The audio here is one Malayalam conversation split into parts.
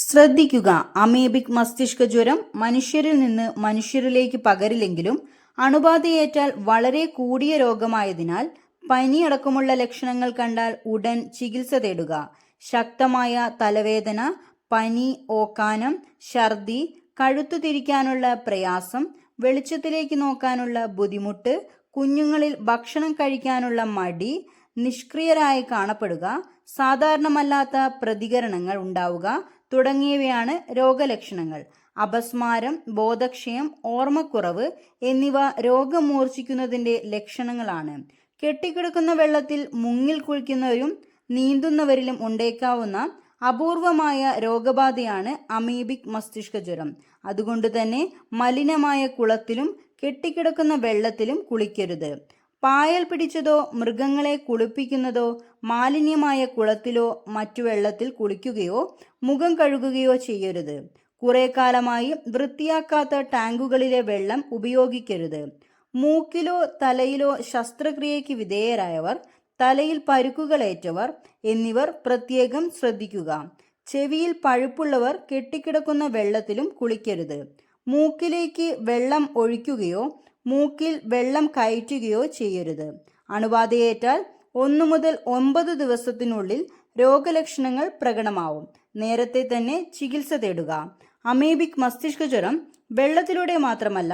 ശ്രദ്ധിക്കുക. അമേബിക് മസ്തിഷ്ക ജ്വരം മനുഷ്യരിൽ നിന്ന് മനുഷ്യരിലേക്ക് പകരില്ലെങ്കിലും അണുബാധയേറ്റാൽ വളരെ കൂടിയ രോഗമായതിനാൽ പനിയടക്കമുള്ള ലക്ഷണങ്ങൾ കണ്ടാൽ ഉടൻ ചികിത്സ തേടുക. ശക്തമായ തലവേദന പനി ഓക്കാനം ഛർദി കഴുത്തു തിരിക്കാനുള്ള പ്രയാസം വെളിച്ചത്തിലേക്ക് നോക്കാനുള്ള ബുദ്ധിമുട്ട് കുഞ്ഞുങ്ങളിൽ ഭക്ഷണം കഴിക്കാനുള്ള മടി നിഷ്ക്രിയരായി കാണപ്പെടുക സാധാരണമല്ലാത്ത പ്രതികരണങ്ങൾ ഉണ്ടാവുക തുടങ്ങിയവയാണ് രോഗലക്ഷണങ്ങൾ. അപസ്മാരം ബോധക്ഷയം ഓർമ്മക്കുറവ് എന്നിവ രോഗം മൂർച്ഛിക്കുന്നതിന്റെ ലക്ഷണങ്ങളാണ്. കെട്ടിക്കിടക്കുന്ന വെള്ളത്തിൽ മുങ്ങിൽ കുളിക്കുന്നവരും നീന്തുന്നവരിലും ഉണ്ടേക്കാവുന്ന അപൂർവമായ രോഗബാധയാണ് അമീബിക് മസ്തിഷ്ക ജ്വരം. അതുകൊണ്ട് തന്നെ മലിനമായ കുളത്തിലും കെട്ടിക്കിടക്കുന്ന വെള്ളത്തിലും കുളിക്കരുത്. പായൽ പിടിച്ചതോ മൃഗങ്ങളെ കുളിപ്പിക്കുന്നതോ മാലിന്യമായ കുളത്തിലോ മറ്റു വെള്ളത്തിൽ കുളിക്കുകയോ മുഖം കഴുകുകയോ ചെയ്യരുത്. കുറെ കാലമായി വൃത്തിയാക്കാത്ത ടാങ്കുകളിലെ വെള്ളം ഉപയോഗിക്കരുത്. മൂക്കിലോ തലയിലോ ശസ്ത്രക്രിയയ്ക്ക് വിധേയരായവർ തലയിൽ പരുക്കുകളേറ്റവർ എന്നിവർ പ്രത്യേകം ശ്രദ്ധിക്കുക. ചെവിയിൽ പഴുപ്പുള്ളവർ കെട്ടിക്കിടക്കുന്ന വെള്ളത്തിലും കുളിക്കരുത്. മൂക്കിലേക്ക് വെള്ളം ഒഴിക്കുകയോ മൂക്കിൽ വെള്ളം കയറ്റുകയോ ചെയ്യരുത്. അണുബാധയേറ്റാൽ ഒന്നു മുതൽ ഒമ്പത് ദിവസത്തിനുള്ളിൽ രോഗലക്ഷണങ്ങൾ പ്രകടമാവും. നേരത്തെ തന്നെ ചികിത്സ തേടുക. അമീബിക് മസ്തിഷ്ക ജ്വരം വെള്ളത്തിലൂടെ മാത്രമല്ല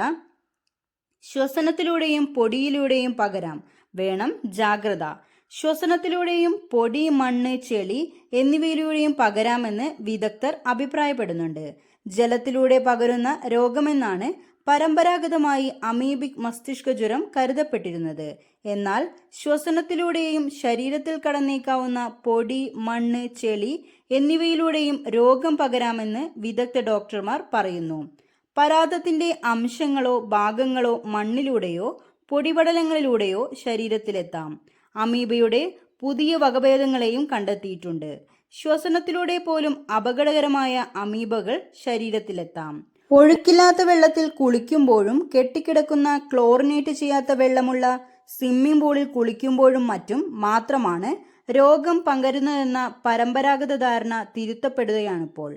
ശ്വസനത്തിലൂടെയും പൊടിയിലൂടെയും പകരാം. വേണം ജാഗ്രത. ശ്വസനത്തിലൂടെയും പൊടി മണ്ണ് ചെളി എന്നിവയിലൂടെയും പകരാമെന്ന് വിദഗ്ധർ അഭിപ്രായപ്പെടുന്നുണ്ട്. ജലത്തിലൂടെ പകരുന്ന രോഗമെന്നാണ് പരമ്പരാഗതമായി അമീബിക് മസ്തിഷ്ക ജ്വരം കരുതപ്പെട്ടിരുന്നത്. എന്നാൽ ശ്വസനത്തിലൂടെയും ശരീരത്തിൽ കടന്നേക്കാവുന്ന പൊടി മണ്ണ് ചെളി എന്നിവയിലൂടെയും രോഗം പകരാമെന്ന് വിദഗ്ധ ഡോക്ടർമാർ പറയുന്നു. പരാതത്തിന്റെ അംശങ്ങളോ ഭാഗങ്ങളോ മണ്ണിലൂടെയോ പൊടിപടലങ്ങളിലൂടെയോ ശരീരത്തിലെത്താം. അമീബയുടെ പുതിയ വകഭേദങ്ങളെയും കണ്ടെത്തിയിട്ടുണ്ട്. ശ്വസനത്തിലൂടെ പോലും അപകടകരമായ അമീബകൾ ശരീരത്തിലെത്താം. ഒഴുക്കില്ലാത്ത വെള്ളത്തിൽ കുളിക്കുമ്പോഴും കെട്ടിക്കിടക്കുന്ന ക്ലോറിനേറ്റ് ചെയ്യാത്ത വെള്ളമുള്ള സ്വിമ്മിംഗ് പൂളിൽ കുളിക്കുമ്പോഴും മറ്റും മാത്രമാണ് രോഗം പകരുന്നതെന്ന പരമ്പരാഗത ധാരണ തിരുത്തപ്പെടുകയാണിപ്പോൾ.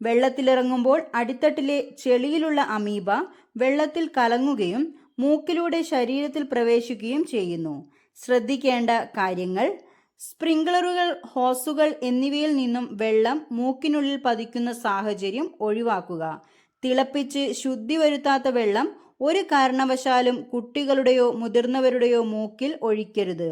വെള്ളത്തിലിറങ്ങുമ്പോൾ അടിത്തട്ടിലെ ചെളിയിലുള്ള അമീബ വെള്ളത്തിൽ കലങ്ങുകയും മൂക്കിലൂടെ ശരീരത്തിൽ പ്രവേശിക്കുകയും ചെയ്യുന്നു. ശ്രദ്ധിക്കേണ്ട കാര്യങ്ങൾ സ്പ്രിംഗ്ലറുകൾ ഹോസുകൾ എന്നിവയിൽ നിന്നും വെള്ളം മൂക്കിനുള്ളിൽ പതിക്കുന്ന സാഹചര്യം ഒഴിവാക്കുക. തിളപ്പിച്ച് ശുദ്ധി വരുത്താത്ത വെള്ളം ഒരു കാരണവശാലും കുട്ടികളുടെയോ മുതിർന്നവരുടെയോ മൂക്കിൽ ഒഴിക്കരുത്.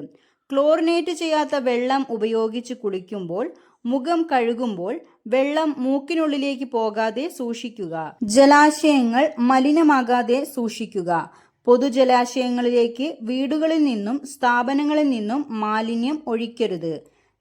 ക്ലോറിനേറ്റ് ചെയ്യാത്ത വെള്ളം ഉപയോഗിച്ച് കുളിക്കുമ്പോൾ മുഖം കഴുകുമ്പോൾ വെള്ളം മൂക്കിനുള്ളിലേക്ക് പോകാതെ സൂക്ഷിക്കുക. ജലാശയങ്ങൾ മലിനമാകാതെ സൂക്ഷിക്കുക. പൊതുജലാശയങ്ങളിലേക്ക് വീടുകളിൽ നിന്നും സ്ഥാപനങ്ങളിൽ നിന്നും മാലിന്യം ഒഴിക്കരുത്.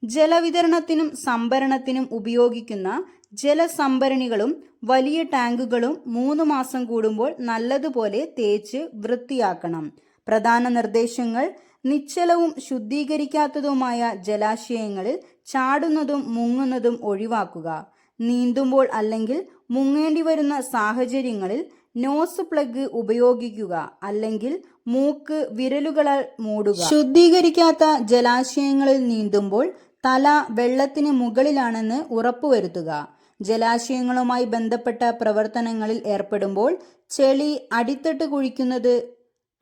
ജലവിതരണത്തിനും സംഭരണത്തിനും ഉപയോഗിക്കുന്ന ജലസംഭരണികളും വലിയ ടാങ്കുകളും മൂന്ന് മാസം കൂടുമ്പോൾ നല്ലതുപോലെ തേച്ച് വൃത്തിയാക്കണം. പ്രധാന നിർദ്ദേശങ്ങൾ നിശ്ചലവും ശുദ്ധീകരിക്കാത്തതുമായ ജലാശയങ്ങളിൽ ചാടുന്നതും മുങ്ങുന്നതും ഒഴിവാക്കുക. നീന്തുമ്പോൾ അല്ലെങ്കിൽ മുങ്ങേണ്ടി വരുന്ന സാഹചര്യങ്ങളിൽ നോസ് പ്ലഗ് ഉപയോഗിക്കുക അല്ലെങ്കിൽ മൂക്ക് വിരലുകളാൽ മൂടുക. ശുദ്ധീകരിക്കാത്ത ജലാശയങ്ങളിൽ നീന്തുമ്പോൾ തല വെള്ളത്തിന് മുകളിലാണെന്ന് ഉറപ്പുവരുത്തുക. ജലാശയങ്ങളുമായി ബന്ധപ്പെട്ട പ്രവർത്തനങ്ങളിൽ ഏർപ്പെടുമ്പോൾ ചെളി അടിത്തട്ട് കുഴിക്കുന്നത്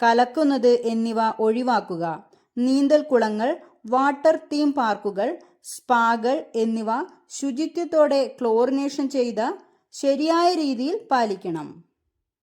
കലക്കുന്നത് എന്നിവ ഒഴിവാക്കുക. നീന്തൽ കുളങ്ങൾ വാട്ടർ തീം പാർക്കുകൾ സ്പാകൾ എന്നിവ ശുചിത്വത്തോടെ ക്ലോറിനേഷൻ ചെയ്ത ശരിയായ രീതിയിൽ പാലിക്കണം.